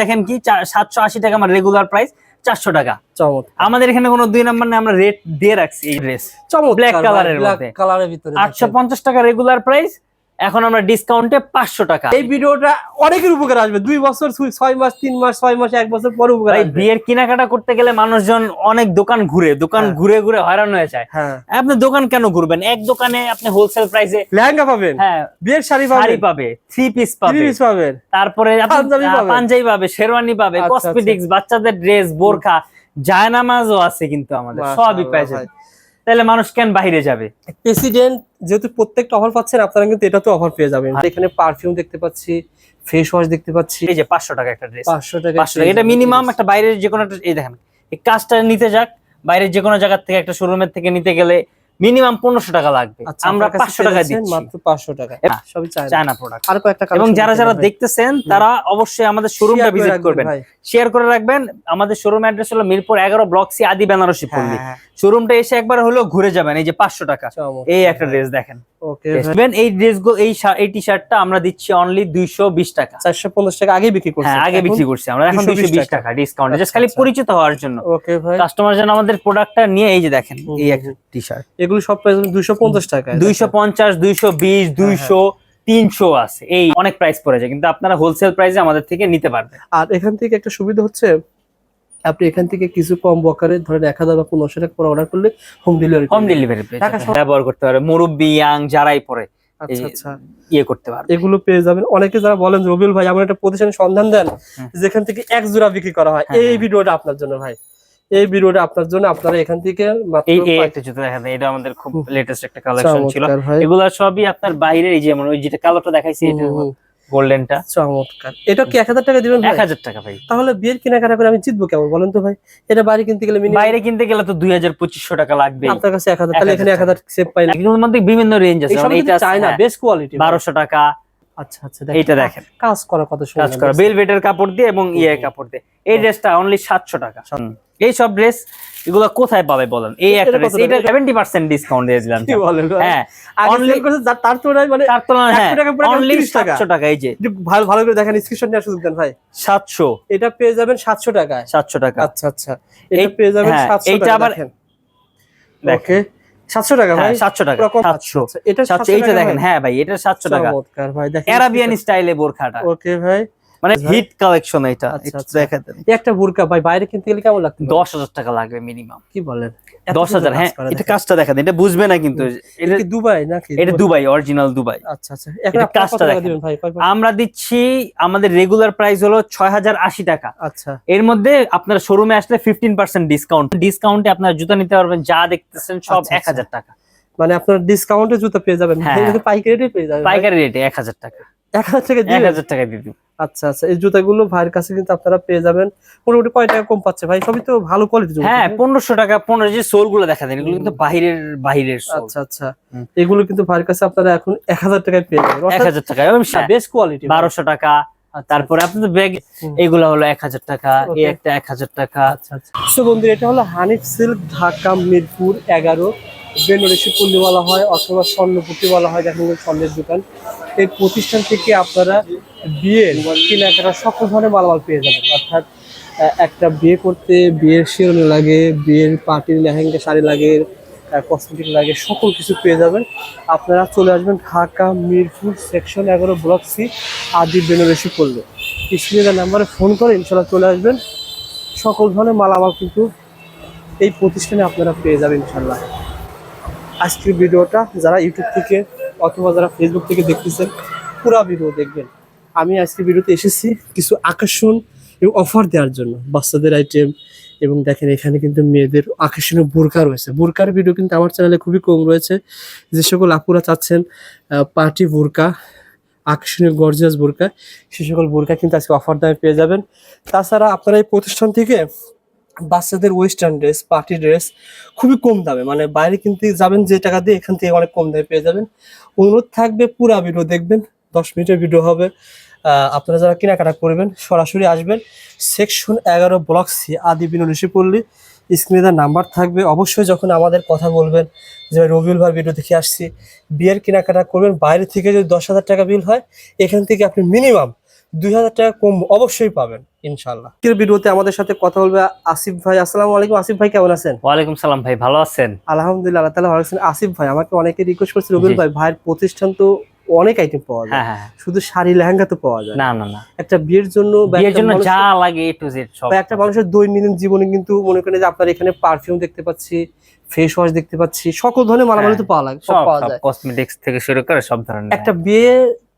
দেখেন কি সাতশো আশি টাকা আমার রেগুলার প্রাইস চারশো টাকা। আমাদের এখানে কোনো দুই নাম্বার নেই আমরা রেট দিয়ে রাখছি এই ড্রেস ব্ল্যাক মধ্যে। কালারের ভিতরে আটশো পঞ্চাশ টাকা রেগুলার প্রাইস এখন আমরা ডিসকাউন্টে পাঁচশো টাকা। এই ভিডিওটা অনেকের উপকার আসবে। দুই বছর ছয়- মাস তিন মাস ছয় মাস এক বছর পরে উপকার বিয়ের কেনাকাটা করতে গেলে মানুষজন অনেক দোকান ঘুরে দোকান হ্যাঁ। ঘুরে ঘুরে হয়রান হয়ে যায়। হ্যাঁ। আপনি দোকান কেন ঘুরবেন? এক দোকানে আপনি হোলসেল প্রাইসে লেহেঙ্গা পাবেন। হ্যাঁ বিয়ের শাড়ি শাড়ি পাবে থ্রি পিস পাবে। থ্রি পিস পাবেন। তারপরে আপনি, পাঞ্জাবি পাবে। শেরওয়ানি পাবে আচ্ছা, কসমেটিক্স বাচ্চাদের ড্রেস বোরখা জায়নামাজও আছে কিন্তু আমাদের সবই ভাই। যাবে তাহলে মানুষ কেন বাইরে যাবে? প্রেসিডেন্ট যেহেতু প্রত্যেকটা অফার পাচ্ছেন আপনারা কিন্তু এটা তো অফার পেয়ে যাবেন। এখানে পারফিউম দেখতে পাচ্ছি ফেস ওয়াশ দেখতে পাচ্ছি। এই যে পাঁচশো টাকা একটা ড্রেস পাঁচশো টাকা পাঁচশো টাকা। এটা মিনিমাম একটা বাইরের যে কোনো একটা এই দেখেন এই কাজটা নিতে যাক বাইরের যে কোনো জায়গা থেকে একটা শোরুমের থেকে নিতে গেলে মিনিমাম পনেরোশো টাকা লাগবে। আমরা পাঁচশো টাকা দিচ্ছি। মাত্র পাঁচশো টাকা। হ্যাঁ, সবই চায়না। প্রোডাক্ট আর কয়েকটা এবং যারা যারা দেখতেছেন তারা অবশ্যই আমাদের শোরুমটা ভিজিট করবেন। শেয়ার করে রাখবেন। আমাদের শোরুম অ্যাড্রেস হলো মিরপুর এগারো ব্লক সি আদি বেনারসি পল্লী। হ্যাঁ, শোরুমটা এসে একবার হলেও ঘুরে যাবেন। এই যে পাঁচশো টাকা। এই একটা ড্রেস দেখেন। এই ড্রেস এই এই টি শার্টটা আমরা দিচ্ছি অনলি দুইশো বিশ টাকা। চারশো পঞ্চাশ টাকা আগে বিক্রি করছে। হ্যাঁ আগে বিক্রি করছি আমরা। এখন দুইশো বিশ টাকা। টাকা ডিসকাউন্ট জাস্ট আচ্ছা, খালি আচ্ছা। পরিচিত হওয়ার জন্য। কাস্টমার যেন আমাদের প্রোডাক্টটা নিয়ে এই যে দেখেন এই একটা টি শার্ট এগুলো সব প্রাইস দুইশো পঞ্চাশ টাকা দুইশো পঞ্চাশ দুইশো বিশ হ্যাঁ, দুইশো তিনশো আছে। এই অনেক প্রাইস পড়ে যায় কিন্তু আপনারা হোলসেল প্রাইসে আমাদের থেকে নিতে পারবেন। আর এখান থেকে একটা সুবিধা হচ্ছে আপনি এখান থেকে কিছু কম বকারে ধরেন এক হাজার বা পনেরোশো টাকা করে অর্ডার করলে হোম ডেলিভারি হোম ডেলিভারি ব্যবহার করতে পারে মুরব্বি ইয়াং যারাই পরে আচ্ছা আচ্ছা। ইয়ে করতে পারবে এগুলো পেয়ে যাবেন। অনেকে যারা বলেন রবিউল ভাই আমার একটা প্রতিষ্ঠানের সন্ধান দেন যেখান থেকে এক জোড়া বিক্রি করা হয়। হ্যাঁ, এই হ্যাঁ। ভিডিওটা আপনার জন্য ভাই। এই ভিডিওটা আপনার জন্য আপনারা এখান থেকে মাত্র এই এই একটা জুতো দেখা যায় এটা আমাদের খুব লেটেস্ট একটা কালেকশন ছিল। এগুলা সবই আপনার বাইরে এই যেমন ওই যেটা কালোটা দেখাইছি এটা। গোল্ডেনটা চমৎকার। এটা কি এক হাজার টাকা দিবেন ভাই? এক হাজার টাকা ভাই। তাহলে বিয়ের কেনাকাটা করে আমি জিতবো কেমন বলেন তো ভাই? এটা বাড়ি কিনতে গেলে মিনিমাম বাইরে কিনতে গেলে তো দুই হাজার পঁচিশশো টাকা লাগবে আপনার কাছে এক হাজার তাহলে এখানে এক হাজার সেভ পাই না এগুলোর মধ্যে বিভিন্ন রেঞ্জ আছে এইটা চাই না বেস্ট কোয়ালিটি বারোশো টাকা আচ্ছা আচ্ছা এইটা দেখেন। কাজ করা কত সুন্দর কাজ করা। বেলভেটের কাপড় দিয়ে এবং ইয়ে কাপড় দিয়ে। এই ড্রেসটা অনলি সাতশো টাকা। হুম। এই সব ড্রেস এগুলো কোথায় পাবে বলেন? এই একটা ড্রেস এটা সেভেন্টি পার্সেন্ট ডিসকাউন্ট দিয়ে দিলাম কি বলেন হ্যাঁ। sell করেছে, তার তুলনায় মানে তার তুলনায় হ্যাঁ টাকা অনলি 30 টাকা। এই যে। ভালো ভালো করে দেখেন স্ক্রিনশট নিয়ে সুযোগ দেন ভাই। সাতশো। এটা পেয়ে যাবেন সাতশো টাকায়। সাতশো টাকা। আচ্ছা আচ্ছা। এটা এই- পেয়ে যাবেন হ্যাঁ, সাতশো এইটা আবার- দেখেন। সাতশো টাকা ভাই? হ্যাঁ সাতশো টাকা পুরো সাতশো। আচ্ছা, এটা সাতশো এইটা দেখেন হ্যাঁ ভাই এটা সাতশো টাকা। ভাই দেখেন অ্যারাবিয়ান স্টাইলে বোরখাটা। ওকে ভাই। মানে হিট কালেকশন এটা আচ্ছা, আচ্ছা। দেখা দেন একটা বুরকা ভাই বাইরে কিনতে গেলে কেমন লাগতো দশ হাজার টাকা লাগবে মিনিমাম কি বলেন? দশ হাজার হ্যাঁ এটা কাজটা দেখা দেন এটা বুঝবে না কিন্তু। এটা দুবাই নাকি? এটা দুবাই। Original Dubai. আচ্ছা আচ্ছা। এটা কাজটা দেখেন। আমরা দিচ্ছি আমাদের রেগুলার প্রাইস হলো ছয় হাজার আশি টাকা। আচ্ছা। এর মধ্যে আপনার শোরুমে আসলে ফিফটিন পার্সেন্ট ডিসকাউন্ট ডিসকাউন্টে আপনার জুতা নিতে পারবেন যা দেখতেছেন সব আচ্ছা, এক হাজার টাকা। মানে আপনার ডিসকাউন্টে জুতো পেয়ে যাবেন। হ্যাঁ। পাইকারি রেটে পেয়ে যাবেন পাইকারি রেটে এক হাজার টাকা। এক হাজার টাকা এক দিবেন? হাজার টাকা দিয়ে দিন আচ্ছা আচ্ছা এই জুতাগুলো ভাইয়ের কাছে কিন্তু আপনারা পেয়ে যাবেন। মোটামুটি কয় টাকা কম পাচ্ছে ভাই? সবই তো ভালো কোয়ালিটি হ্যাঁ পনেরোশো টাকা পনেরো যে সোলগুলো দেখা দেন এগুলো কিন্তু বাহিরের বাহিরের আচ্ছা আচ্ছা। এগুলো কিন্তু ভাইয়ের কাছে আপনারা এখন এক হাজার টাকায় পেয়ে যাবেন। এক হাজার টাকা বেশ কোয়ালিটি বারোশো টাকা। তারপরে আপনাদের ব্যাগ। এগুলো হলো এক হাজার টাকা এই একটা এক হাজার টাকা। আচ্ছা আচ্ছা। সো বন্ধুরা এটা হলো হানিফ সিল্ক ঢাকা মিরপুর এগারো। বেনারসি পল্লী বলা হয় অথবা স্বর্ণপুটি বলা হয় এগুলো স্বর্ণের দোকান। এই প্রতিষ্ঠান থেকে আপনারা বিয়ের কেনাকাটা সকল ধরনের মালামাল পেয়ে যাবেন। অর্থাৎ একটা বিয়ে করতে বিয়ের শিরোনি লাগে, বিয়ের পার্টির লেহেঙ্গা, শাড়ি লাগে কসমেটিক লাগে, সকল কিছু পেয়ে যাবেন। আপনারা চলে আসবেন ঢাকা, মিরপুর, সেকশন এগারো, ব্লক সি, আদি বেনারসি পল্লী। স্ক্রিনের নাম্বারে ফোন করে ইনশাল্লাহ চলে আসবেন। সকল ধরনের মালামাল কিন্তু এই প্রতিষ্ঠানে আপনারা পেয়ে যাবেন ইনশাল্লাহ আজকের ভিডিওটা যারা ইউটিউব থেকে অথবা যারা ফেসবুক থেকে দেখতেছেন, পুরা ভিডিও দেখবেন। আমি আজকে ভিডিওতে এসেছি কিছু আকর্ষণ এবং অফার দেওয়ার জন্য, বাচ্চাদের আইটেম এবং দেখেন এখানে কিন্তু মেয়েদের আকর্ষণীয় বোরকা রয়েছে। বোরকার ভিডিও কিন্তু আমার চ্যানেলে খুবই কম রয়েছে। যে সকল আপুরা চাচ্ছেন পার্টি বোরকা, আকর্ষণীয় গর্জিয়াস বোরকা, সে সকল বোরকা কিন্তু আজকে অফার দামে পেয়ে যাবেন। তাছাড়া আপনারা এই প্রতিষ্ঠান থেকে বাচ্চাদের ওয়েস্টার্ন ড্রেস পার্টি ড্রেস খুবই কম দামে। মানে বাইরে কিনতে যাবেন যে টাকা দিয়ে এখান থেকে অনেক কম দামে পেয়ে যাবেন। অনুরোধ থাকবে পুরা ভিডিও দেখবেন, দশ মিনিটের ভিডিও হবে। আপনারা যারা কেনাকাটা করবেন, সরাসরি আসবেন। সেকশন এগারো ব্লক সি আদি বিনোদী পল্লী। স্ক্রিনে তার নাম্বার থাকবে। অবশ্যই যখন আমাদের কথা বলবেন, যে রবিউল ভাই ভিডিও দেখে আসছি, বিয়ের কেনাকাটা করবেন, বাইরে থেকে যদি দশ হাজার টাকা বিল হয়, এখান থেকে আপনি মিনিমাম দুই হাজার টাকা কম অবশ্যই পাবেন। ইনশাল্লাহ আজকের ভিডিওতে আমাদের সাথে কথা বলবে আসিফ ভাই। আসসালামু আলাইকুম আসিফ ভাই কেমন আছেন? ওয়ালাইকুম সালাম ভাই ভালো আছেন? আলহামদুলিল্লাহ আল্লাহ তালা ভালো আছেন আসিফ ভাই আমাকে অনেকে রিকোয়েস্ট করছে রবিউল ভাই ভাইয়ের প্রতিষ্ঠান তো অনেক আইটেম পাওয়া যায়। হ্যাঁ হ্যাঁ হ্যাঁ। শুধু শাড়ি লেহেঙ্গা তো পাওয়া যায়। না না না। একটা বিয়ের জন্য বিয়ের একটা জন্য মানুষের- যা লাগে এ টু জেড সব। একটা মানুষের দৈনন্দিন জীবনে কিন্তু মনে করেন যে আপনার এখানে পারফিউম দেখতে পাচ্ছি ফেস ওয়াশ দেখতে পাচ্ছি সকল ধরনের মালামাল তো পাওয়া লাগে সব পাওয়া যায়। কসমেটিক্স থেকে শুরু করে সব ধরনের। একটা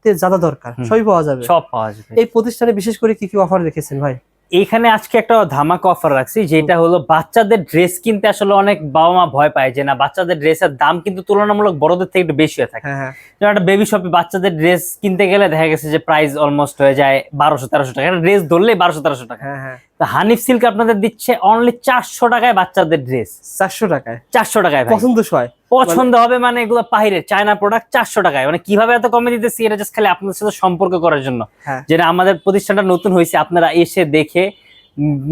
বিয়েতে যা যা দরকার সবই পাওয়া যাবে। সব পাওয়া যাবে। এই প্রতিষ্ঠানে বিশেষ করে কি কি অফার রেখেছেন ভাই? এখানে আজকে একটা ধামাকা অফার রাখছি যেটা হলো বাচ্চাদের ড্রেস কিনতে আসলে অনেক বাবা মা ভয় পায় যে না বাচ্চাদের ড্রেসের দাম কিন্তু তুলনামূলক বড়দের থেকে একটু বেশি হয়ে থাকে। হ্যাঁ হ্যাঁ। যেমন একটা বেবি শপে বাচ্চাদের ড্রেস কিনতে গেলে দেখা গেছে যে প্রাইস অলমোস্ট হয়ে যায় বারোশো তেরোশো টাকা। একটা ড্রেস ধরলেই বারোশো তেরোশো টাকা। হ্যাঁ হ্যাঁ। তো হানিফ সিল্ক আপনাদের দিচ্ছে অনলি চারশো টাকায় বাচ্চাদের ড্রেস চারশো টাকায়? চারশো টাকায়। পছন্দ হয় পছন্দ হবে মানে এগুলো বাহিরের চায়না প্রোডাক্ট চারশো টাকায়। মানে কীভাবে এত কমে দিতেছি এটা জাস্ট খালি আপনাদের সাথে সম্পর্ক করার জন্য। হ্যাঁ। যেটা আমাদের প্রতিষ্ঠানটা নতুন হয়েছে আপনারা এসে দেখে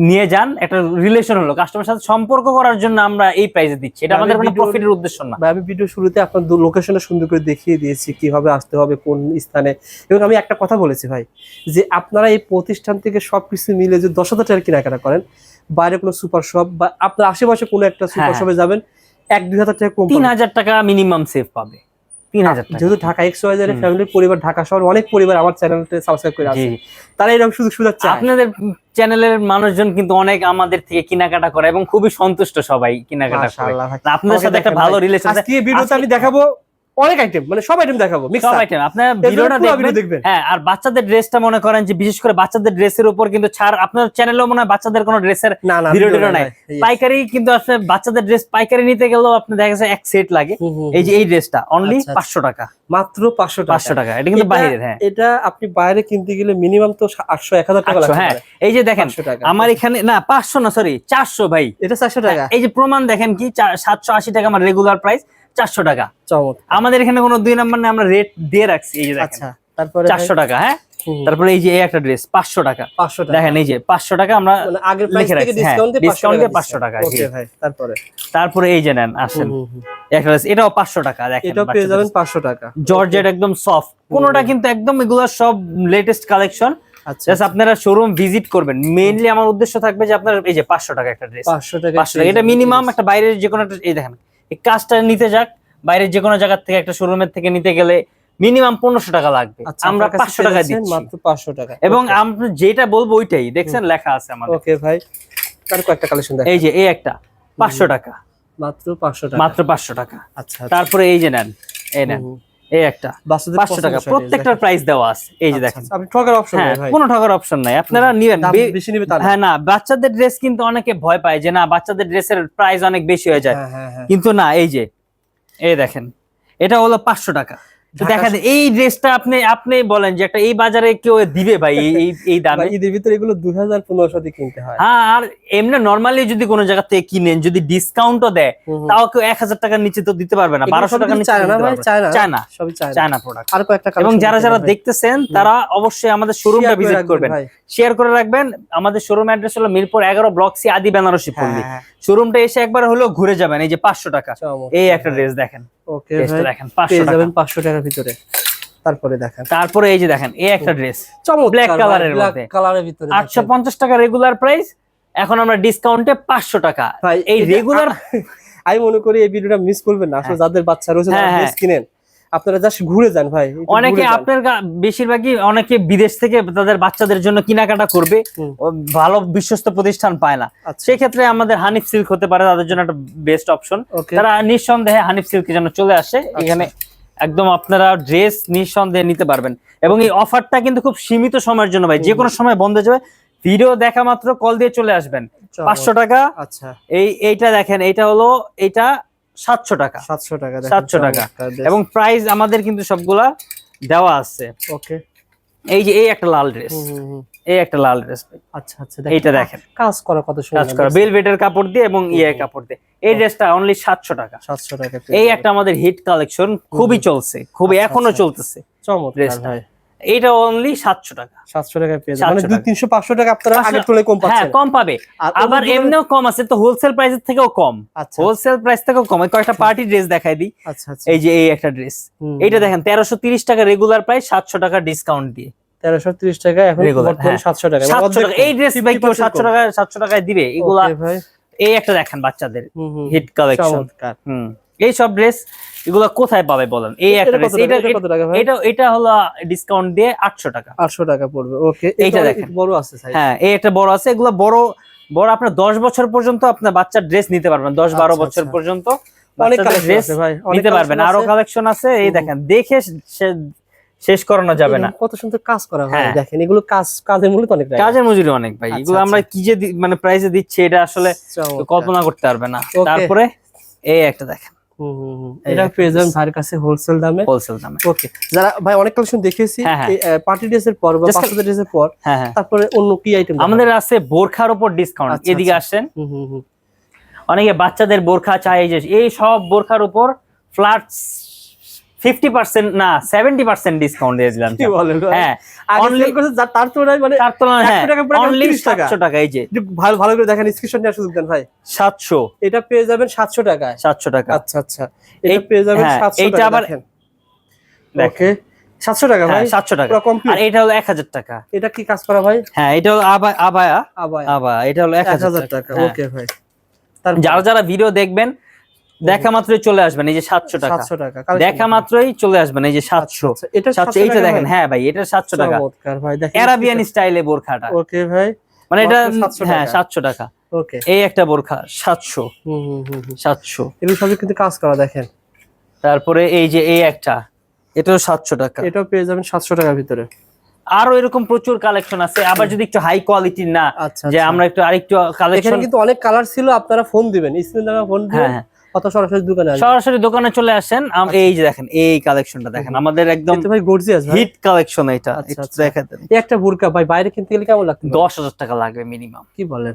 নিয়ে যান একটা রিলেশন হলো। কাস্টমার সাথে সম্পর্ক করার জন্য আমরা এই প্রাইসে দিচ্ছি। এটা আমাদের কোনো প্রফিটের উদ্দেশ্য না। আমি ভিডিও শুরুতে আপনার লোকেশনটা সুন্দর করে দেখিয়ে দিয়েছি কীভাবে আসতে হবে কোন স্থানে। এবং আমি একটা কথা বলেছি ভাই যে আপনারা এই প্রতিষ্ঠান থেকে সবকিছু মিলে যে দশ হাজার টাকার কেনাকাটা করেন বাইরে কোনো সুপার শপ বা আপনার আশেপাশে কোনো একটা সুপার হ্যাঁ। শপে যাবেন এক দুই হাজার টাকা কম তিন হাজার টাকা মিনিমাম সেভ পাবে। তিন হাজার যেহেতু ঢাকা এক্স ওয়াই ফ্যামিলির পরিবার ঢাকা শহর অনেক পরিবার আমার চ্যানেলটা সাবস্ক্রাইব করে আছে। তারা এরকম সুযোগ সুবিধা চায়। আপনাদের চ্যানেলের মানুষজন কিন্তু অনেক আমাদের থেকে কেনাকাটা করে এবং খুবই সন্তুষ্ট সবাই কেনাকাটা আপনার আপনাদের সাথে একটা ভালো রিলেশন আজকে ভিডিওতে আমি দেখাবো অনেক আইটেম মানে সব আইটেম দেখাবো সব আইটেম আপনার ভিডিওটা দেখবেন। হ্যাঁ আর বাচ্চাদের ড্রেসটা মনে করেন যে বিশেষ করে বাচ্চাদের ড্রেসের উপর কিন্তু ছাড় আপনার চ্যানেলেও মনে হয় বাচ্চাদের কোনো ড্রেসের ভিডিও টিডিও নাই। পাইকারি কিন্তু আসলে বাচ্চাদের ড্রেস পাইকারি নিতে গেলেও আপনি দেখা এক সেট লাগে। এই যে এই ড্রেসটা অনলি আচ্ছা, আচ্ছা। পাঁচশো টাকা। মাত্র পাঁচশো পাঁচশো টাকা এটা কিন্তু বাইরের হ্যাঁ। এটা আপনি বাইরে কিনতে গেলে মিনিমাম তো আটশো এক হাজার টাকা হ্যাঁ। এই যে দেখেন আমার এখানে না পাঁচশো না সরি চারশো ভাই। এটা চারশো টাকা। এই যে প্রমাণ দেখেন কি সাতশো আশি টাকা আমার রেগুলার প্রাইস চারশো টাকা। আমাদের এখানে কোনো দুই নাম্বার না আমরা রেট দিয়ে রাখছি এই যে আচ্ছা তারপরে চারশো টাকা হ্যাঁ? তারপরে এই যে একটা ড্রেস পাঁচশো টাকা। পাঁচশো দেখেন এই যে পাঁচশো টাকা আমরা মানে আগের হ্যাঁ, ডিসকাউন্ট 500 পাঁচশো টাকা, তারপরে? তারপরে এই যে নেন আসেন। একটা এটাও পাঁচশো টাকা দেখেন এটাও পেয়ে যাবেন পাঁচশো টাকা। জর্জেট একদম সফট কোনোটা কিন্তু একদম এগুলো সব লেটেস্ট কালেকশন আচ্ছা। আপনারা শোরুম ভিজিট করবেন। মেইনলি আমার উদ্দেশ্য থাকবে যে আপনার এই যে পাঁচশো টাকা একটা ড্রেস পাঁচশো টাকা পাঁচশো টাকা। এটা মিনিমাম একটা বাইরের যে কোনো একটা এই দেখেন এই কাজটা নিতে যাক। বাইরের যে কোনো জায়গার থেকে একটা শোরুমের থেকে নিতে গেলে মিনিমাম পনেরোশো টাকা লাগবে। আমরা পাঁচশো টাকা দিচ্ছি। মাত্র পাঁচশো টাকা। এবং আমরা যেটা বলব ওইটাই দেখছেন লেখা আছে আমাদের। ওকে ভাই। তার কয়েকটা কালেকশন এই যে এই একটা পাঁচশো টাকা। মাত্র পাঁচশো টাকা। মাত্র পাঁচশো টাকা। আচ্ছা তারপরে এই যে নেন এই নেন। এই একটা। পাঁচশো টাকা। প্রত্যেকটার প্রাইস দেওয়া আছে। এই যে আচ্ছা, দেখেন। আচ্ছা, আপনি ঠকার অপশন হ্যাঁ কোনো ঠকার অপশন নাই। আপনারা নিবেন। বেশি নিবে হ্যাঁ না বাচ্চাদের ড্রেস কিন্তু অনেকে ভয় পায় যে না বাচ্চাদের ড্রেসের প্রাইস অনেক বেশি হয়ে যায়। হ্যাঁ হ্যাঁ হ্যাঁ। কিন্তু না এই যে এই দেখেন। এটা হলো পাঁচশো টাকা। দেখেন এই ড্রেসটা আপনি আপনি বলেন যে একটা এই বাজারে কেউ দিবে ভাই এই এই- দামে? ঈদের ভিতরে এগুলো দুই হাজার পনেরোশো দিয়ে কিনতে হয়। হ্যাঁ আর এমনি নর্মালি যদি কোনো জায়গা থেকে কিনেন যদি ডিসকাউন্টও দেয়। তাও কেউ এক হাজার টাকার নিচে তো দিতে পারবে না বারোশো টাকার নিচে না। না। সবই প্রোডাক্ট আর কয়েকটা এবং যারা যারা দেখতেছেন তারা অবশ্যই আমাদের শোরুমটা ভিজিট করবেন। শেয়ার করে রাখবেন। আমাদের শোরুম অ্যাড্রেস হলো মিরপুর এগারো ব্লক সি আদি বেনারসি হ্যাঁ, পল্লী। হ্যাঁ, শোরুমটা এসে একবার হলেও ঘুরে যাবেন এই যে পাঁচশো টাকা। এই একটা ড্রেস দেখেন। ওকে দেখেন পাঁচশো টাকা। পাঁচশো টাকার ভিতরে। তারপরে দেখেন। তারপরে এই যে দেখেন এই একটা ড্রেস এর ব্ল্যাক মধ্যে। কালারের ভিতরে আটশো পঞ্চাশ টাকা রেগুলার প্রাইস এখন আমরা ডিসকাউন্টে পাঁচশো টাকা। ভাই এই রেগুলার আমি মনে করি এই ভিডিওটা মিস করবেন না। আসলে যাদের বাচ্চা রয়েছে হ্যাঁ, তারা হ্যাঁ। ড্রেস কিনেন। আপনারা জাস্ট ঘুরে যান ভাই অনেকে আপনার বেশিরভাগই অনেকে বিদেশ থেকে তাদের বাচ্চাদের জন্য কেনাকাটা করবে। ভালো বিশ্বস্ত প্রতিষ্ঠান পায় না। আচ্ছা। সেক্ষেত্রে আমাদের হানিফ সিল্ক হতে পারে তাদের জন্য একটা বেস্ট অপশন তারা নিঃসন্দেহে হানিফ সিল্কের জন্য চলে আসে। আচ্ছা। এখানে একদম আপনারা ড্রেস নিঃসন্দেহে নিতে পারবেন। এবং এই অফারটা কিন্তু খুব সীমিত সময়ের জন্য ভাই। যে কোনো সময় বন্ধ হয়ে যাবে। ভিডিও দেখা মাত্র কল দিয়ে চলে আসবেন। পাঁচশো টাকা। আচ্ছা। এই এইটা দেখেন এইটা হলো এইটা সাতশো টাকা। সাতশো টাকা 700 টাকা। এবং প্রাইস আমাদের কিন্তু সবগুলা দেওয়া আছে। ওকে। এই যে এই একটা লাল ড্রেস। এই একটা লাল ড্রেস আচ্ছা আচ্ছা এইটা দেখেন। কাজ করা কত সুন্দর কাজ করা। বেলভেটের কাপড় দিয়ে এবং ইয়ে কাপড় দিয়ে। এই ড্রেসটা অনলি সাতশো টাকা। সাতশো টাকা এই একটা আমাদের হিট কালেকশন খুবই চলছে খুবই আচ্ছা, এখনও আচ্ছা। চলতেছে চমৎকার। ভাই। এইটা অনলি সাতশো টাকা। সাতশো টাকা পেয়ে যাবেন। মানে 700 দুই টাকা। আপনারা আগের তুলনায় কম হ্যাঁ কম পাবে। আবার এমনিও কম আছে তো হোলসেল প্রাইসের থেকেও কম। আচ্ছা। হোলসেল প্রাইস থেকেও কম। এই কয়েকটা পার্টি ড্রেস দেখাই দিই। আচ্ছা আচ্ছা। এই যে এই একটা ড্রেস এইটা দেখেন তেরোশো তিরিশ টাকা রেগুলার প্রাইস সাতশো টাকা ডিসকাউন্ট দিয়ে। তেরোশো ত্রিশ টাকা এখন হ্যাঁ। সাতশো টাকা। এই ড্রেস ভাই কেউ সাতশো টাকা সাতশো টাকায় দিবে? এগুলা এই একটা দেখেন বাচ্চাদের হিট কালেকশন হুম। এই সব ড্রেস এগুলা কোথায় পাবে বলেন? এই একটা এটা ড্রেস এটা এটা কত টাকা ভাই? এটা এটা হলো ডিসকাউন্ট দিয়ে আটশো টাকা। আটশো টাকা পড়বে। ওকে এইটা এইটা দেখেন। বড় আছে সাইজ হ্যাঁ এই একটা বড় আছে। এগুলো বড় বড় আপনার দশ বছর পর্যন্ত আপনার বাচ্চার ড্রেস নিতে পারবেন। দশ বারো আচ্ছা, বছর আচ্ছা। পর্যন্ত অনেক কালেকশন আছে ভাই। নিতে পারবেন। আরও কালেকশন আছে। এই দেখেন দেখে শেষ করানো যাবে না। কত সুন্দর কাজ করা হয় হ্যাঁ। দেখেন এগুলো কাজ কাজের মূল্য তো অনেক। কাজের মজুরি অনেক ভাই আচ্ছা, এগুলো আমরা আচ্ছা। কি যে মানে প্রাইসে দিচ্ছি এটা আসলে কল্পনা করতে পারবে না। তারপরে এই একটা দেখেন। হুম, হুম, হুম। এই এটা পেয়ে যাবেন ভাইয়ের কাছে হোলসেল দামে। হোলসেল দামে। ওকে। যারা ভাই অনেক কালেকশন দেখেছি হ্যাঁ, হ্যাঁ। পার্টি ড্রেসের পর বা তারপরে অন্য কি আইটেম আমাদের আছে বোরখার উপর ডিসকাউন্ট আচ্ছা, এদিকে। আসেন। অনেকে বাচ্চাদের বোরখা চায় এই যে এই সব বোরখার উপর ফ্ল্যাট ফিফটি পার্সেন্ট না সেভেন্টি পার্সেন্ট ডিসকাউন্ট দিয়ে দিলাম কি বলেন ভাই? হ্যাঁ যা- তার তুলনায় মানে তার তুলনায় হ্যাঁ 100 টাকা পরে এখন অনলি 30 টাকা। সাতশো টাকা এই যে। ভালো ভালো করে দেখেন স্ক্রিনশট নেওয়ার সুযোগ দেন ভাই। সাতশো। এটা পেয়ে যাবেন সাতশো টাকায়। সাতশো টাকা। আচ্ছা আচ্ছা এটা এই- পেয়ে যাবেন হ্যাঁ, এইটা আবার- দেখেন। সাতশো টাকা ভাই? হ্যাঁ সাতশো টাকা। আর এটা হলো এক হাজার টাকা। এটা কি কাজ করা ভাই? হ্যাঁ এটা হলো আবা আবায়া। আবার আবায়া এটা হলো এক হাজার টাকা। টাকা। ওকে ভাই। যারা যারা ভিডিও দেখবেন দেখা মাত্রই চলে আসবেন এই যে সাতশো টাকা। সাতশো টাকা দেখা মাত্রই চলে আসবেন এই যে সাতশো। আচ্ছা, এটা সাতশো এইটা দেখেন হ্যাঁ ভাই এটা সাতশো টাকা। অ্যারাবিয়ান স্টাইলে বোরখাটা ওকে ভাই মানে এটা হ্যাঁ সাতশো টাকা। ওকে এই একটা বোরখা সাতশো। সাতশো। এগুলো সবই কিন্তু কাজ করা দেখেন। তারপরে এই যে এই একটা এটাও সাতশো টাকা। এটাও পেয়ে যাবেন সাতশো টাকার ভিতরে। আরও এরকম প্রচুর কালেকশন আছে আবার যদি একটু হাই কোয়ালিটির না আচ্ছা যে আচ্ছা। আমরা একটু আরেকটু কালেকশন কিন্তু অনেক কালার ছিল আপনারা ফোন দিবেন স্ক্রিন ফোন হ্যাঁ দিবেন সরাসরি দোকানে সরাসরি দোকানে চলে আসেন। এই যে দেখেন এই কালেকশনটা দেখেন। আমাদের একদম ভাই গর্জিয়াস হিট কালেকশন এটা। আচ্ছা, একটু আচ্ছা। একটা বুরকা ভাই বাইরে কিনতে গেলে কেমন লাগতো দশ হাজার টাকা লাগবে মিনিমাম কি বলেন?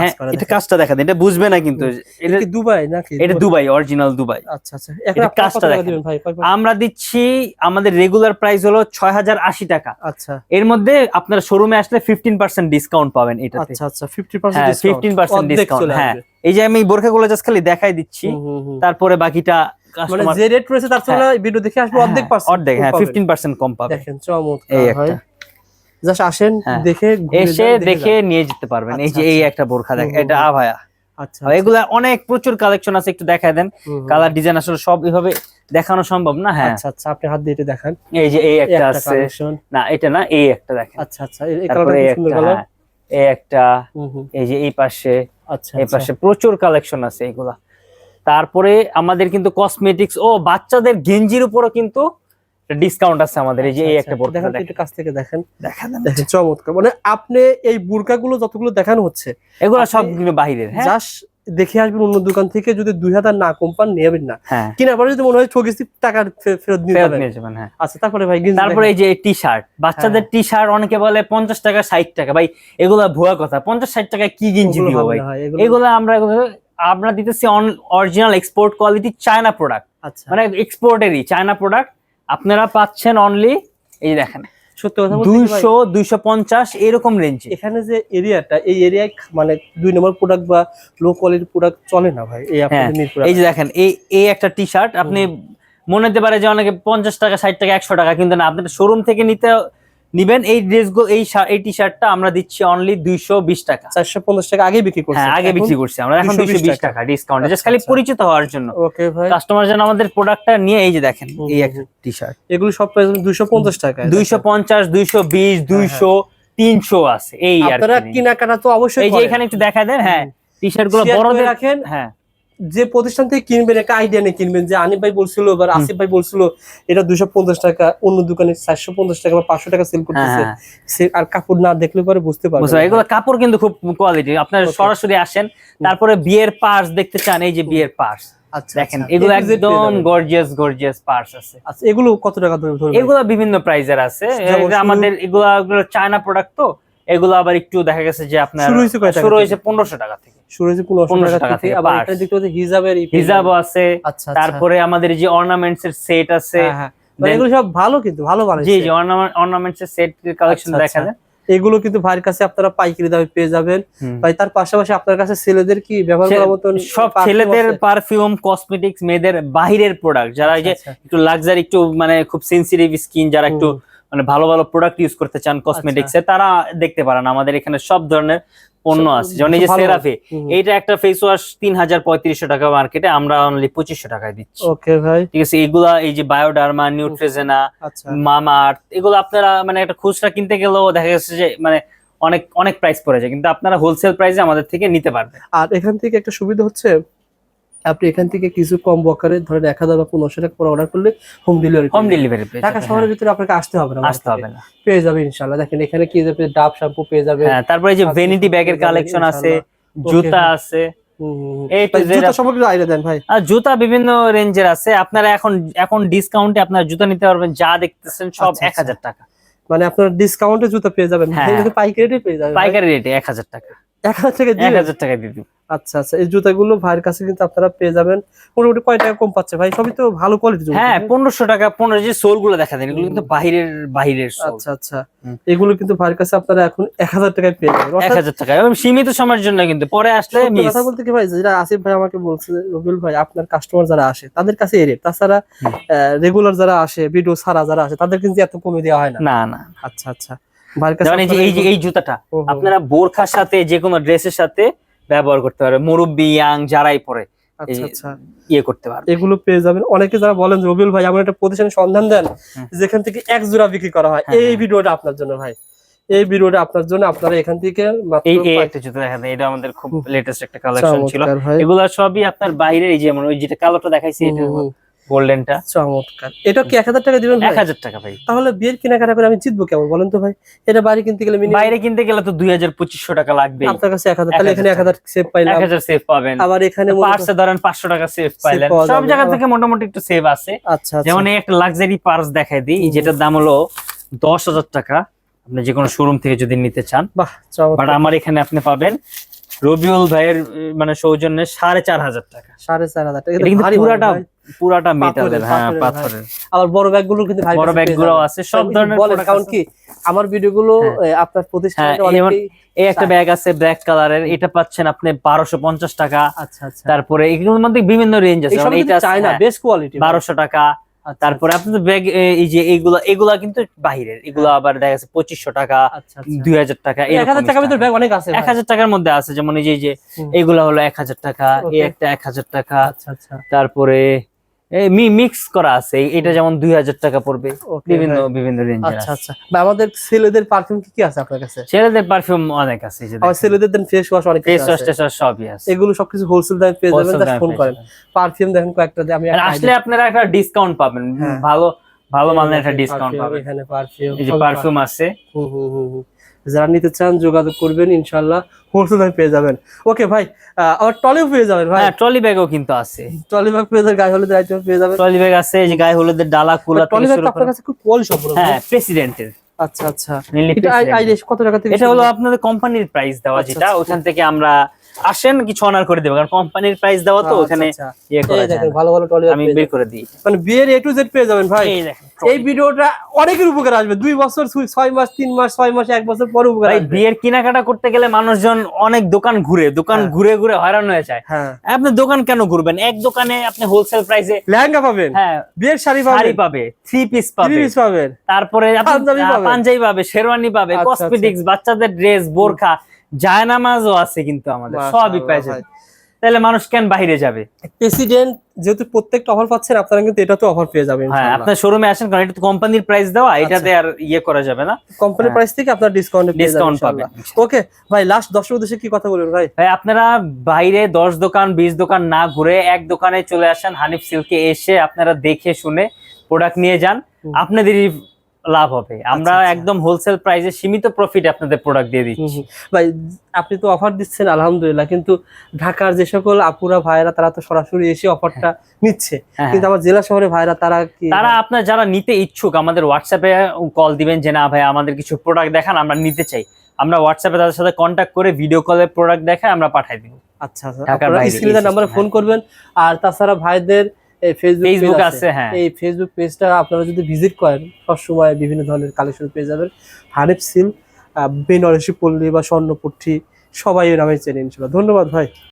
হ্যাঁ এটা কাজটা দেখেন এটা বুঝবে না কিন্তু। এটা এটা কি দুবাই নাকি? এটা দুবাই। Original Dubai. আচ্ছা আচ্ছা। এটা কাজটা দেখেন। আমরা দিচ্ছি আমাদের রেগুলার প্রাইস হলো ছয় হাজার আশি টাকা। আচ্ছা। এর মধ্যে আপনার শোরুমে আসলে ফিফটিন পার্সেন্ট ডিসকাউন্ট পাবেন এটাতে। আচ্ছা আচ্ছা। 50% ডিসকাউন্ট ফিফটিন পার্সেন্ট ডিসকাউন্ট হ্যাঁ। এই যে আমি বোরখাগুলো জাস্ট খালি দেখাই দিচ্ছি। তারপরে বাকিটা মানে যে রেট রয়েছে তার তুলনায় ভিডিও দেখে আসবে অর্ধেক পার্সেন্ট অর্ধেক হ্যাঁ ফিফটিন পার্সেন্ট কম পাবে। দেখেন চমৎকার এই ভাই। একটা। জাস্ট আসেন হ্যাঁ। দেখে এসে দেখে নিয়ে যেতে পারবেন। এই যে আচ্ছা, এই আচ্ছা। একটা বোরখা দেখ এটা আভায়া। আচ্ছা এগুলা অনেক প্রচুর কালেকশন আছে একটু দেখায় দেন। কালার ডিজাইন আসলে সব দেখানো সম্ভব না হ্যাঁ। আচ্ছা আচ্ছা আপনি হাত দিয়ে এটা দেখান। এই যে এই একটা আছে। না এটা না এই একটা দেখেন। আচ্ছা আচ্ছা এই- এই কালারটা সুন্দর একটা কালার হ্যাঁ, এই একটা যে এই পাশে আচ্ছা এই আচ্ছা। পাশে প্রচুর কালেকশন আছে এগুলা। তারপরে আমাদের কিন্তু কসমেটিক্স ও বাচ্চাদের গেঞ্জির উপরও কিন্তু ডিসকাউন্ট আছে আমাদের এই যে এই আচ্ছা, একটা আচ্ছা। বোরখা দেখেন। একটু কাছ থেকে দেখেন। দেখেন। চমৎকার। মানে আপনি এই বুরকাগুলো যতগুলো দেখানো হচ্ছে এগুলো আপনি- সব কিন্তু বাহিরের হ্যাঁ। জাস্ট দেখে আসবেন অন্য দোকান থেকে যদি দুই হাজার না কম পান নেবেন না। হ্যাঁ। কেনার পরে যদি মনে হয় ঠকেছি টাকা ফেরত নিয়ে যাবেন। হ্যাঁ। আচ্ছা তারপরে ভাই তারপরে এই যে টি শার্ট বাচ্চাদের টি শার্ট অনেকে বলে পঞ্চাশ টাকা ষাট টাকা। ভাই এগুলা ভুয়া কথা। পঞ্চাশ ষাট টাকায় কি গেঞ্জি দিব ভাই? এগুলো আমরা আমরা দিতেছি original export quality China product আচ্ছা। মানে এক্সপোর্টেরই চায়না প্রোডাক্ট আপনারা পাচ্ছেন অনলি এই দেখেন। সত্যি কথা দুইশো দুইশো পঞ্চাশ এরকম রেঞ্জ এখানে যে এরিয়াটা এই এরিয়ায় মানে দুই নম্বর প্রোডাক্ট বা লো কোয়ালিটির প্রোডাক্ট চলে না ভাই এই হ্যাঁ, এই যে দেখেন এই এই একটা টি শার্ট আপনি মনে হতে পারে যে অনেকে পঞ্চাশ টাকা ষাট টাকা একশো টাকা কিন্তু না আপনার শোরুম থেকে নিতে নিবেন। এই ড্রেসগুলো এই এই টি শার্টটা আমরা দিচ্ছি অনলি দুইশো বিশ টাকা। চারশো পঞ্চাশ টাকা আগে বিক্রি করছে। হ্যাঁ আগে বিক্রি করছি আমরা। এখন 220 দুইশো বিশ টাকা। ডিসকাউন্ট আচ্ছা, জাস্ট খালি আচ্ছা। পরিচিত হওয়ার জন্য। ওকে ভাই। কাস্টমার যেন আমাদের প্রোডাক্টটা নিয়ে এই যে দেখেন এই একটা টি শার্ট এগুলো সব প্রাইস দুইশো পঞ্চাশ টাকা দুইশো পঞ্চাশ দুইশো বিশ দুইশো তিনশো আছে। এই আর আপনারা। কেনাকাটা তো অবশ্যই এই যে এখানে একটু দেখা দেন হ্যাঁ টি শার্টগুলো বড়দের রাখেন। হ্যাঁ। যে প্রতিষ্ঠান থেকে কিনবেন একটা আইডিয়া নিয়ে কিনবেন যে আনিফ ভাই বলছিল বা আসিফ ভাই বলছিল এটা দুশো পঞ্চাশ টাকা অন্য দোকানে চারশো পঞ্চাশ টাকা বা পাঁচশো টাকা সেল করতেছে। হ্যাঁ আর কাপড় না দেখলে পরে বুঝতে পারবেন এগুলো কাপড় কিন্তু খুব কোয়ালিটি আপনার সরাসরি আসেন তারপরে বিয়ের পার্স দেখতে চান এই যে বিয়ের পার্স। আচ্ছা দেখেন আচ্ছা। এগুলো একদম গর্জিয়াস গর্জিয়াস পার্স আছে। আচ্ছা এগুলো কত টাকা ধরে ধরবেন? এগুলো বিভিন্ন প্রাইজের আছে। আমাদের এগুলো চায়না প্রোডাক্ট তো এগুলো আবার একটু দেখা গেছে যে আপনার শুরু? হয়েছে পনেরোশো টাকা থেকে। শুরু হয়েছে পনেরোশো টাকা টাকা থেকে থেকে আবার এটা দেখতে পাচ্ছি হিজাবের এই পেয়ে হিজাবও যাবেন। আছে আচ্ছা আচ্ছা। তারপরে আমাদের যে অর্নামেন্টস এর সেট আছে হ্যাঁ, হ্যাঁ। মানে এগুলো সব ভালো কিন্তু ভালো জি জি অর্নামেন্টস এর সেট কালেকশন আচ্ছা, দেখা। যায় এগুলো কিন্তু ভাইয়ের কাছে আপনারা পাইকারি দামে পেয়ে যাবেন। ভাই তার পাশাপাশি আপনার কাছে ছেলেদের কি ব্যবহার করার মতন সব ছেলেদের পারফিউম কসমেটিক্স মেয়েদের বাহিরের প্রোডাক্ট যারা যে একটু লাক্সারি একটু মানে খুব সেন্সিটিভ স্কিন যারা একটু। মানে ভালো ভালো প্রোডাক্ট ইউজ করতে চান কসমেটিক্স এ তারা দেখতে পারেন। আমাদের এখানে সব ধরনের পণ্য আছে। যেমন এই যে। সেরাফে এইটা একটা ফেস ওয়াশ তিন হাজার পঁয়ত্রিশশো টাকা মার্কেটে আমরা অনলি পঁচিশশো টাকায় দিচ্ছি। ওকে ভাই। ঠিক আছে এগুলা এই যে বায়োডার্মা নিউট্রেজেনা আচ্ছা। মামা আর্থ এগুলো আপনারা মানে একটা খুচরা কিনতে গেলেও দেখা যাচ্ছে যে মানে অনেক অনেক প্রাইস পড়ে যায়। কিন্তু আপনারা হোলসেল প্রাইসে আমাদের থেকে নিতে পারবেন। আর এখান থেকে একটা সুবিধা হচ্ছে আপনি এখান থেকে কিছু কম বকারে ধরেন এক হাজার বা পনেরোশো টাকা করে অর্ডার করলে home delivery home delivery Dhaka শহরের ভিতরে আপনাকে আসতে হবে না আসতে হবে না। পেয়ে যাবে ইনশাল্লাহ দেখেন এখানে কি যাবে ডাব শ্যাম্পু পেয়ে যাবে হ্যাঁ তারপরে এই যে আচ্ছা, ভেনিটি ব্যাগের কালেকশন আছে জুতা আছে। জুতা বিভিন্ন রেঞ্জের আছে। আপনারা এখন এখন ডিসকাউন্টে আপনারা জুতা নিতে পারবেন যা দেখতেছেন সব আচ্ছা, এক হাজার টাকা। মানে আপনার ডিসকাউন্টে জুতা পেয়ে যাবেন। হ্যাঁ। পাইকারি রেটে পেয়ে যাবেন পাইকারি রেটে এক হাজার টাকা। এক হাজার টাকা এক হাজার টাকা দিয়ে দিব। আচ্ছা আচ্ছা এই জুতাগুলো ভাইয়ের কাছে কিন্তু আপনারা পেয়ে যাবেন। মোটামুটি কয় টাকা কম পাচ্ছে ভাই? সবই তো ভালো কোয়ালিটি হ্যাঁ পনেরোশো টাকা পনেরো যে সোলগুলো দেখা দেন এগুলো কিন্তু বাহিরের বাহিরের আচ্ছা আচ্ছা। এগুলো কিন্তু ভাইয়ের কাছে আপনারা এখন এক হাজার টাকায় পেয়ে যাবেন এক হাজার টাকা এবং সীমিত সময়ের জন্য কিন্তু পরে আসলে কথা বলতে কি ভাই যেটা আসিফ ভাই আমাকে বলছে রবিউল ভাই আপনার কাস্টমার যারা আসে তাদের কাছে এই রেট তাছাড়া। রেগুলার যারা আসে ভিডিও ছাড়া যারা আসে তাদের কিন্তু এত কমে দেওয়া হয় না। না না। আচ্ছা আচ্ছা। এই যে জুতাটা। আপনারা বোরখার সাথে যে কোনো ড্রেসের সাথে ব্যবহার করতে পারবেন। মুরব্বি ইয়াং যারাই পরে আচ্ছা আচ্ছা। ইয়ে করতে পারবে এগুলো পেয়ে যাবেন। অনেকে যারা বলেন রবিউল ভাই আমার একটা প্রতিষ্ঠানের সন্ধান দেন যেখান থেকে এক জোড়া বিক্রি করা হয়। হ্যাঁ, এই হ্যাঁ। ভিডিওটা আপনার জন্য ভাই। এই ভিডিওটা আপনার জন্য। আপনারা এখান থেকে এই এই একটা জুতা দেখা যায় এটা আমাদের খুব লেটেস্ট একটা কালেকশন ছিল। এগুলা সবই আপনার বাইরের এই যেমন ওই যেটা কালোটা দেখাইছি এটা গোল্ডেনটা। চমৎকার। এটা কি এক হাজার টাকা দিবেন এক হাজার টাকা ভাই। তাহলে বিয়ের কেনাকাটা করে আমি জিতবো কেমন বলেন তো ভাই? এটা বাড়ি কিনতে গেলে বাইরে কিনতে গেলে তো দুই হাজার পঁচিশশো টাকা লাগবে আপনার কাছে এক হাজার তাহলে এখানে এক হাজার সেভ এক হাজার সেভ পাবেন। আবার এখানে পার্সে ধরেন পাঁচশো টাকা সেভ পাইলেন। সব। জায়গা থেকে মোটামুটি একটু সেভ আছে। আচ্ছা আচ্ছা। যেমন একটা লাক্সারি পার্স দেখাই দিই যেটার দাম হলো দশ হাজার টাকা। আপনি যে কোনো শোরুম থেকে যদি নিতে চান। বাহ বাট আমার এখানে আপনি পাবেন রবিউল ভাইয়ের মানে সৌজন্যে সাড়ে চার হাজার টাকা। সাড়ে চার হাজার টাকা। পুরাটা পুরাটা মেটালের হ্যাঁ পাথরের, আবার বড় ব্যাগগুলো কিন্তু ভাই বড় ব্যাগগুলো আছে সব ধরনের বলেন কারণ কি আমার ভিডিও গুলো হ্যাঁ। আপনার প্রতিষ্ঠানে হ্যাঁ, এই একটা ব্যাগ আছে ব্ল্যাক কালারের এটা পাচ্ছেন আপনি বারোশো পঞ্চাশ টাকা। আচ্ছা আচ্ছা। তারপরে এগুলোর মধ্যে বিভিন্ন রেঞ্জ আছে এইটা চায়না বেস্ট কোয়ালিটি বারোশো টাকা। তারপরে আপনাদের ব্যাগ এই যে এইগুলা এগুলা কিন্তু বাহিরের। এগুলো আবার দেখা যাচ্ছে পঁচিশশো টাকা আচ্ছা আচ্ছা। দুই হাজার টাকা এক হাজার টাকার ভিতরে ব্যাগ অনেক আছে। এক হাজার টাকার মধ্যে আছে যেমন এই যে এই যে এইগুলা হলো এক হাজার টাকা এই একটা এক হাজার টাকা। আচ্ছা আচ্ছা। তারপরে মিক্স করা আছে। এটা যেমন দুই হাজার টাকা পড়বে। বিভিন্ন বিভিন্ন রেঞ্জের আচ্ছা আচ্ছা। বা আমাদের ছেলেদের পারফিউম কি কি আছে আপনার কাছে? ছেলেদের পারফিউম অনেক আছে আমার ছেলেদের দেন ফেস ওয়াশ অনেক ফেস ওয়াশ টেস ওয়াশ সবই আছে। এগুলো সবকিছু হোলসেল দামে পেয়ে যাবেন। ফোন করেন। পারফিউম দেখেন কয়েকটা আমি আসলে আপনারা একটা ডিসকাউন্ট পাবেন। হ্যাঁ। ভালো ভালো idea- মানের একটা ডিসকাউন্ট পাবেন। এখানে পারফিউম এই যে পারফিউম আছে। হুম হুম হুম। যারা নিতে চান যোগাযোগ করবেন ইনশাল্লাহ হোলসেল দামে পেয়ে যাবেন। ওকে ভাই আবার টলিও পেয়ে যাবেন ভাই। হ্যাঁ ট্রলি ব্যাগও কিন্তু আছে। টলি ব্যাগ পেয়ে যাবেন গায়ে হলুদের আইটেম পেয়ে যাবেন। ট্রলি ব্যাগ আছে এই যে গায়ে হলুদের ডালা কুলা টলি ব্যাগ আপনার কাছে খুব কোয়ালিটি সম্পূর্ণ হ্যাঁ প্রেসিডেন্টের আচ্ছা আচ্ছা। এটা কত টাকা থেকে এটা হলো আপনাদের কোম্পানির প্রাইস দেওয়া আচ্ছা, যেটা আচ্ছা। ওখান থেকে আমরা আসেন কিছু অনার করে দেবো কারণ কোম্পানির প্রাইস দেওয়া তো আচ্ছা, ওখানে আচ্ছা। ইয়ে করা যায় দেখেন ভালো ভালো টলি আমি বের করে দিই। মানে বিয়ের এ টু জেড পেয়ে যাবেন ভাই। এই ভিডিওটা অনেকের উপকার আসবে। দুই বছর ছয় মাস তিন মাস ছয় মাস এক বছর পরে উপকার ভাই বিয়ের কেনাকাটা করতে গেলে মানুষজন অনেক দোকান ঘুরে দোকান হ্যাঁ। ঘুরে ঘুরে হয়রান হয়ে যায়। হ্যাঁ। আপনি দোকান কেন ঘুরবেন? এক দোকানে আপনি হোলসেল প্রাইসে লেহেঙ্গা পাবেন। হ্যাঁ বিয়ের শাড়ি শাড়ি পাবে থ্রি পিস পাবে। থ্রি পিস পাবেন। তারপরে আপনি, পাঞ্জাবি পাবে। শেরওয়ানি পাবে আচ্ছা, কসমেটিক্স বাচ্চাদের ড্রেস বোরখা জায়নামাজও আছে কিন্তু আমাদের সবই যাবে তাহলে মানুষ কেন বাইরে যাবে? প্রেসিডেন্ট যেহেতু প্রত্যেকটা অফার পাচ্ছেন আপনারা কিন্তু এটা তো অফার পেয়ে যাবেন হ্যাঁ আপনার শোরুমে আসেন কারণ এটা তো কোম্পানির প্রাইস দেওয়া এটাতে আর ইয়ে করা যাবে না। কোম্পানির হ্যাঁ। প্রাইস থেকে আপনার ডিসকাউন্ট পেয়ে যাবেন ডিসকাউন্ট পাবেন ওকে ভাই লাস্ট দর্শক উদ্দেশ্যে কি কথা বলবেন ভাই? ভাই আপনারা বাইরে দশ দোকান বিশ দোকান না ঘুরে এক দোকানে চলে আসেন হানিফ সিল্কে এসে আপনারা দেখে শুনে প্রোডাক্ট নিয়ে যান। আপনাদেরই লাভ হবে। আমরা আচ্ছা। একদম হোলসেল প্রাইসে সীমিত প্রফিট আপনাদের প্রোডাক্ট দিয়ে দিচ্ছি। ভাই আপনি তো অফার দিচ্ছেন আলহামদুলিল্লাহ। কিন্তু ঢাকার যে সকল আপুরা ভাইরা তারা তো সরাসরি এসে অফারটা নিচ্ছে। হ্যাঁ, কিন্তু আমার জেলা শহরে ভাইরা তারা তারা আপনার যারা নিতে ইচ্ছুক আমাদের হোয়াটসঅ্যাপে কল দিবেন যে না ভাই আমাদের কিছু প্রোডাক্ট দেখান আমরা নিতে চাই। আমরা হোয়াটসঅ্যাপে তাদের সাথে কন্ট্যাক্ট করে ভিডিও কলে প্রোডাক্ট দেখায় আমরা পাঠাই দিব। আচ্ছা আচ্ছা। আপনারা স্ক্রিনে এই নাম্বারে ফোন করবেন। আর তাছাড়া ভাইদের এই ফেসবুক আছে। হ্যাঁ। এই ফেসবুক পেজটা আপনারা যদি ভিজিট করেন সবসময় বিভিন্ন ধরনের কালেকশন পেয়ে যাবেন। হানিফ সিম বেনারসি পল্লী বা স্বর্ণপট্টি সবাই এর নামে চেনে ইনশাল্লাহ। ধন্যবাদ ভাই।